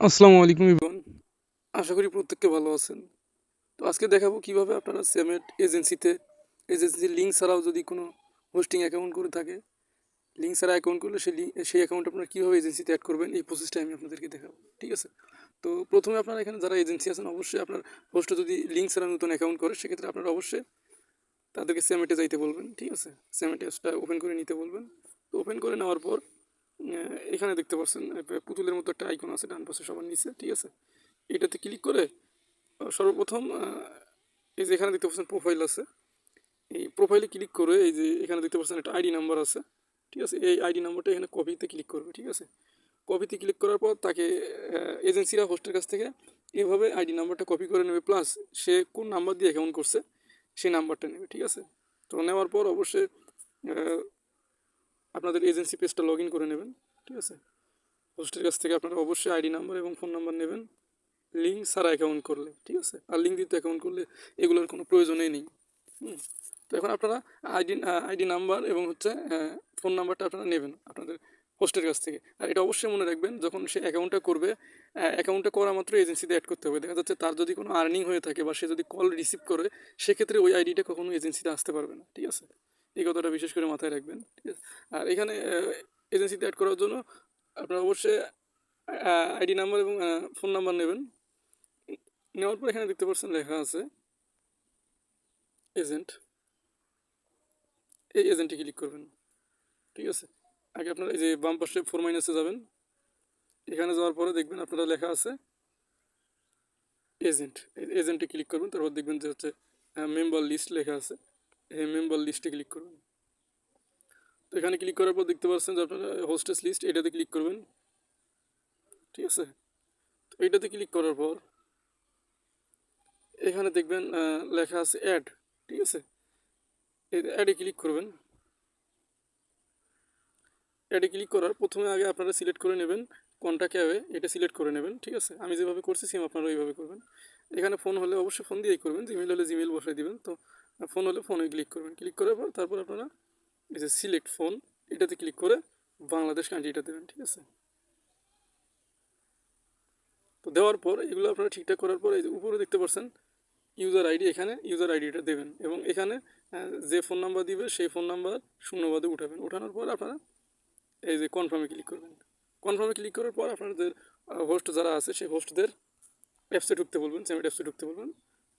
আসসালামু আলাইকুম ইবন আশা করি প্রত্যেককে ভালো আছেন। তো আজকে দেখাবো কীভাবে আপনারা সেমেট এজেন্সিতে এজেন্সির লিঙ্ক ছাড়াও যদি কোনো হোস্টিং অ্যাকাউন্ট করে থাকে লিঙ্ক ছাড়া অ্যাকাউন্ট করলে সেই সেই অ্যাকাউন্ট আপনারা কীভাবে এজেন্সিতে অ্যাড করবেন, এই প্রসেসটা আমি আপনাদেরকে দেখাবো, ঠিক আছে? তো প্রথমে আপনারা এখানে যারা এজেন্সি আছেন, অবশ্যই আপনার হোস্টে যদি লিঙ্ক ছাড়া নতুন অ্যাকাউন্ট করে, সেক্ষেত্রে আপনারা অবশ্যই তাদেরকে সেমেটে যাইতে বলবেন, ঠিক আছে? সেমেটে ওপেন করে নিতে বলবেন। তো ওপেন করে নেওয়ার পর এখানে দেখতে পাচ্ছেন পুতুলের মতো একটা আইকন আছে ডান পাশে, সবার নিচে, ঠিক আছে? এটাতে ক্লিক করে সর্বপ্রথম এই যে এখানে দেখতে পাচ্ছেন প্রোফাইল আছে। এই প্রোফাইলে ক্লিক করে, এই যে এখানে দেখতে পাচ্ছেন একটা আইডি নাম্বার আছে, ঠিক আছে? এই আইডি নাম্বারটা এখানে কপিতে ক্লিক করবে, ঠিক আছে? কপিতে ক্লিক করার পর তাকে এজেন্সিরা হোস্টের কাছ থেকে এভাবে আইডি নাম্বারটা কপি করে নেবে প্লাস সে কোন নাম্বার দিয়ে অ্যাকাউন্ট করছে, সেই নাম্বারটা নেবে, ঠিক আছে? তো নেওয়ার পর অবশ্যই আপনাদের এজেন্সি পেজটা লগ করে নেবেন, ঠিক আছে? হোস্টের কাছ থেকে আপনারা অবশ্যই আইডি নাম্বার এবং ফোন নাম্বার নেবেন লিঙ্ক ছাড়া অ্যাকাউন্ট করলে, ঠিক আছে? আর লিঙ্ক দিতে অ্যাকাউন্ট করলে এগুলোর কোনো প্রয়োজনই নেই। তো এখন আপনারা আইডি আইডি নাম্বার এবং হচ্ছে ফোন নাম্বারটা আপনারা নেবেন আপনাদের হোস্টের কাছ থেকে। আর এটা অবশ্যই মনে রাখবেন, যখন সে অ্যাকাউন্টটা করবে অ্যাকাউন্টটা করা মাত্র এজেন্সিতে অ্যাড করতে হবে। দেখা যাচ্ছে তার যদি কোনো আর্নিং হয়ে থাকে বা সে যদি কল রিসিভ করে, সেক্ষেত্রে ওই আইডিটা কখনো এজেন্সিতে আসতে পারবে না, ঠিক আছে? এই কথাটা বিশেষ করে মাথায় রাখবেন, ঠিক আছে? আর এখানে এজেন্সিতে অ্যাড করার জন্য আপনারা অবশ্যই আইডি নাম্বার এবং ফোন নাম্বার নেবেন। নেওয়ার পর এখানে দেখতে পাচ্ছেন লেখা আছে এজেন্ট এই এজেন্টে ক্লিক করবেন, ঠিক আছে? আগে আপনারা এই যে বাম পাশে ফোর মাইনাসে যাবেন। এখানে যাওয়ার পরে দেখবেন আপনারা লেখা আছে এজেন্ট এজেন্টে ক্লিক করবেন, তারপর দেখবেন যে হচ্ছে মেম্বার লিস্ট লেখা আছে। মেম্বার লিস্টে ক্লিক করবেন। তো এখানে ক্লিক করার পর দেখতে পাচ্ছেন যে আপনারা হোস্টেস লিস্ট এটাতে ক্লিক করবেন। ঠিক আছে? তো এটাতে ক্লিক করার পর এখানে দেখবেন লেখা আছে অ্যাড ঠিক আছে? অ্যাডে ক্লিক করবেন। অ্যাডে ক্লিক করার প্রথমে আগে আপনারা সিলেক্ট করে নেবেন কোনটা ক্যাবে এটা সিলেক্ট করে নেবেন, ঠিক আছে? আমি যেভাবে করছি সেম আপনারা ওইভাবে করবেন। এখানে ফোন হলে অবশ্যই ফোন দিয়েই করবেন জিমেল হলে জিমেল বসাই দিবেন। তো ফোন হলে ফোনে ক্লিক করবেন। ক্লিক করার পর তারপর আপনারা এই যে সিলেক্ট ফোন এটাতে ক্লিক করে বাংলাদেশ কান্ট্রিটা দেবেন, ঠিক আছে? তো দেওয়ার পর এগুলো আপনারা ঠিকঠাক করার পর এই যে উপরে দেখতে পাচ্ছেন ইউজার আইডি এখানে ইউজার আইডিটা দেবেন এবং এখানে যে ফোন নাম্বার দিবে সেই ফোন নাম্বার শূন্যবাদে উঠাবেন। উঠানোর পর আপনারা এই যে কনফার্মে ক্লিক করবেন। কনফার্মে ক্লিক করার পর আপনাদের হোস্ট যারা আছে সেই হোস্টদের অ্যাপসে ঢুকতে বলবেন সেমেট অ্যাপসে ঢুকতে বলবেন।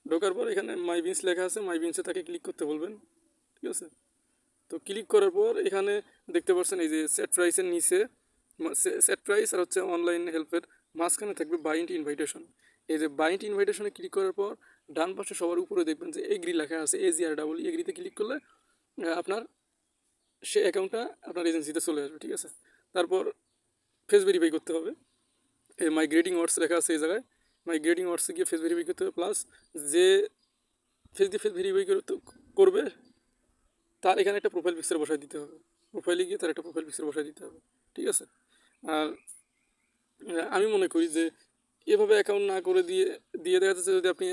ঢোকার পর এখানে মাই বিনস লেখা আছে মাই বিনসে তাকে ক্লিক করতে বলবেন, ঠিক আছে? তো ক্লিক করার পর এখানে দেখতে পাচ্ছেন এই যে সেট প্রাইসের নিচে সেট প্রাইস আর হচ্ছে অনলাইন হেল্পের মাঝখানে থাকবে বাইন্ড ইনভাইটেশন এই যে বাইন্ড ইনভাইটেশনে ক্লিক করার পর ডান পাশে সবার উপরে দেখবেন যে এগ্রি লেখা আছে এ জি আর ডাবল এগ্রিতে ক্লিক করলে আপনার সে অ্যাকাউন্টটা আপনার এজেন্সিতে চলে আসবে, ঠিক আছে? তারপর ফেস ভেরিফাই করতে হবে। এই মাই গ্রেডিং ওয়ার্ডস লেখা আছে এই জায়গায়। মাই গ্রেডিং ওয়ার্ডসে গিয়ে ফেস ভেরিফাই করতে হবে প্লাস যে ফেস দিয়ে ফেস ভেরিফাই করবে, তার এখানে একটা প্রোফাইল পিকচার বসাই দিতে হবে। প্রোফাইলে গিয়ে তার একটা প্রোফাইল পিকচার বসাই দিতে হবে, ঠিক আছে? আর আমি মনে করি যে এভাবে অ্যাকাউন্ট না করে দিয়ে দিয়ে দেখা যাচ্ছে যদি আপনি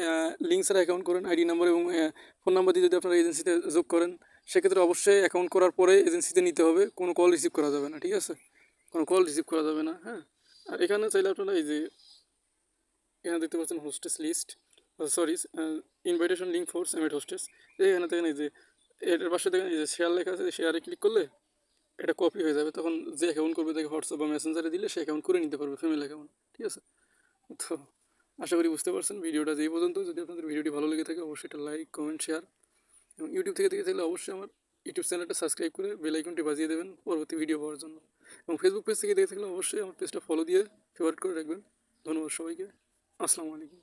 লিঙ্ক ছাড়া অ্যাকাউন্ট করেন আইডি নাম্বার এবং ফোন নাম্বার দিয়ে যদি আপনার এজেন্সিতে যোগ করেন, সেক্ষেত্রে অবশ্যই অ্যাকাউন্ট করার পরে এজেন্সিতে নিতে হবে, কোনো কল রিসিভ করা যাবে না, ঠিক আছে? কোনো কল রিসিভ করা যাবে না হ্যাঁ? আর এখানে চাইলে আপনারা এই যে এখানে দেখতে পাচ্ছেন hostess list sorry invitation link for summit hostess এখানে দেখেন এই যে এটার পাশে দেখেন এই যে শেয়ার লেখা আছে শেয়ারে ক্লিক করলে এটা কপি হয়ে যাবে। তখন যে অ্যাকাউন্ট করবে তাকে হোয়াটসঅ্যাপ বা মেসেঞ্জারে দিলে সে অ্যাকাউন্ট করে নিতে পারবে ফ্যামিলি অ্যাকাউন্ট ঠিক আছে? তো আশা করি বুঝতে পারছেন ভিডিওটা যেই পর্যন্ত। যদি আপনাদের ভিডিওটি ভালো লেগে থাকে, অবশ্যই এটা লাইক কমেন্ট শেয়ার এবং ইউটিউব থেকে দেখে থাকলে অবশ্যই আমার ইউটিউব চ্যানেলটা সাবস্ক্রাইব করে বেল আইকনটি বাজিয়ে দেবেন পরবর্তী ভিডিও পাওয়ার জন্য। এবং ফেসবুক পেজ থেকে দেখে থাকলে অবশ্যই আমার পেজটা ফলো দিয়ে ফেভারিট করে রাখবেন। ধন্যবাদ সবাইকে। আসসালামু আলাইকুম।